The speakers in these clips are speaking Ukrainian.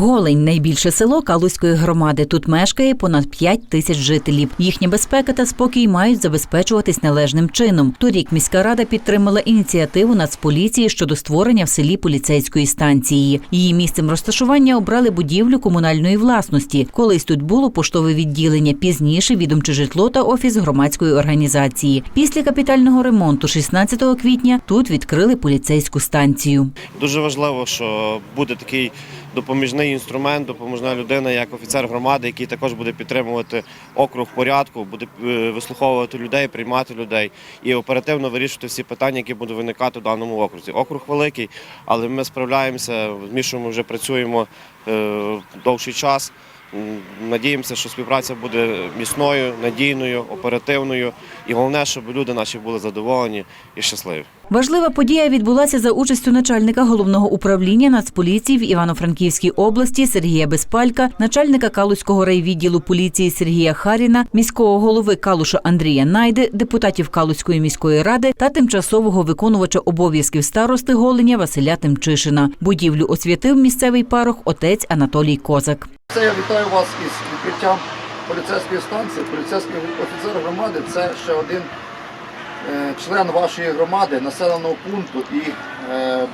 Голень найбільше село Калузької громади. Тут мешкає понад 5 тисяч жителів. Їхня безпека та спокій мають забезпечуватись належним чином. Торік міська рада підтримала ініціативу Нацполіції щодо створення в селі поліцейської станції. Її місцем розташування обрали будівлю комунальної власності. Колись тут було поштове відділення, пізніше відомче житло та офіс громадської організації. Після капітального ремонту, 16 квітня, тут відкрили поліцейську станцію. Дуже важливо, що буде такий допоміжний інструмент, допоможна людина, як офіцер громади, який також буде підтримувати округ порядку, буде е, вислуховувати людей, приймати людей і оперативно вирішувати всі питання, які будуть виникати в даному окрузі. Округ великий, але ми справляємося, з Мішою ми вже працюємо е, довший час. Надіємося, що співпраця буде міцною, надійною, оперативною, і головне, щоб люди наші були задоволені і щасливі. Важлива подія відбулася за участю начальника головного управління Нацполіції в Івано-Франківській області Сергія Безпалька, начальника Калузького райвідділу поліції Сергія Харіна, міського голови Калуша Андрія Найди, депутатів Калузької міської ради та тимчасового виконувача обов'язків старости Голеня Василя Тимчишина. Будівлю освятив місцевий парох отець Анатолій Козак. Це я вітаю вас із відкриттям поліцейської станції. Поліцейський офіцер громади це ще один е, член вашої громади, населеного пункту і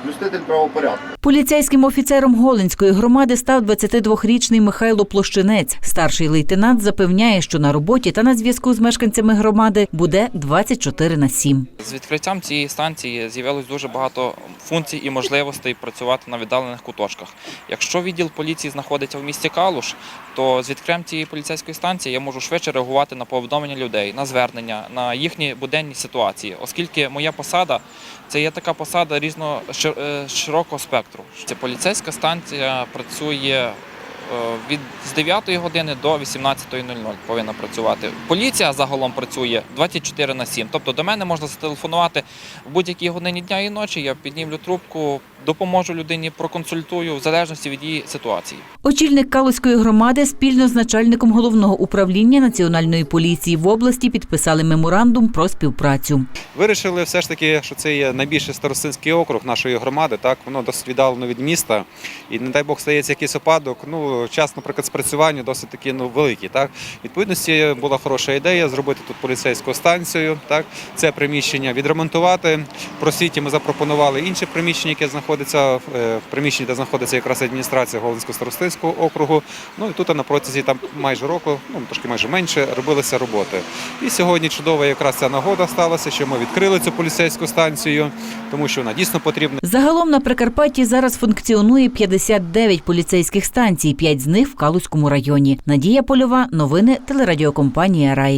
блюститель правопорядку. Поліцейським офіцером Голенської громади став 22-річний Михайло Площинець. Старший лейтенант запевняє, що на роботі та на зв'язку з мешканцями громади буде 24 на 7. З відкриттям цієї станції з'явилось дуже багато функцій і можливостей працювати на віддалених куточках. Якщо відділ поліції знаходиться в місті Калуш, то з відкриттям цієї поліцейської станції я можу швидше реагувати на повідомлення людей, на звернення, на їхні буденні ситуації, оскільки моя посада це є така посада різного шир- е, широкого спектру. Ця поліцейська станція працює. Е, Від з 9 години до 18.00 повинна працювати. Поліція загалом працює 24 на 7. Тобто до мене можна зателефонувати в будь-якій годині дня і ночі. Я піднімлю трубку, допоможу людині, проконсультую в залежності від її ситуації. Очільник Калузької громади спільно з начальником головного управління національної поліції в області підписали меморандум про співпрацю. Вирішили все ж таки, що це є найбільший старостинський округ нашої громади. Так воно досить віддалено від міста, і не дай Бог стається якийсь опадок. Ну час, наприклад, спрацювання досить таки ну великий. Так відповідності була хороша ідея зробити тут поліцейську станцію. Так це приміщення відремонтувати. Просвіті ми запропонували інше приміщення, яке знаходиться в е, приміщенні, де знаходиться якраз адміністрація Голинського старостинського округу. Ну і тут на протязі там майже року, ну трошки майже менше, робилися роботи. І сьогодні чудова якраз ця нагода сталася, що ми відкрили цю поліцейську станцію, тому що вона дійсно потрібна. Загалом на Прикарпатті зараз функціонує 59 поліцейських станцій, 5 з них в Калузькому районі. Надія Польова, новини телерадіокомпанія Раї.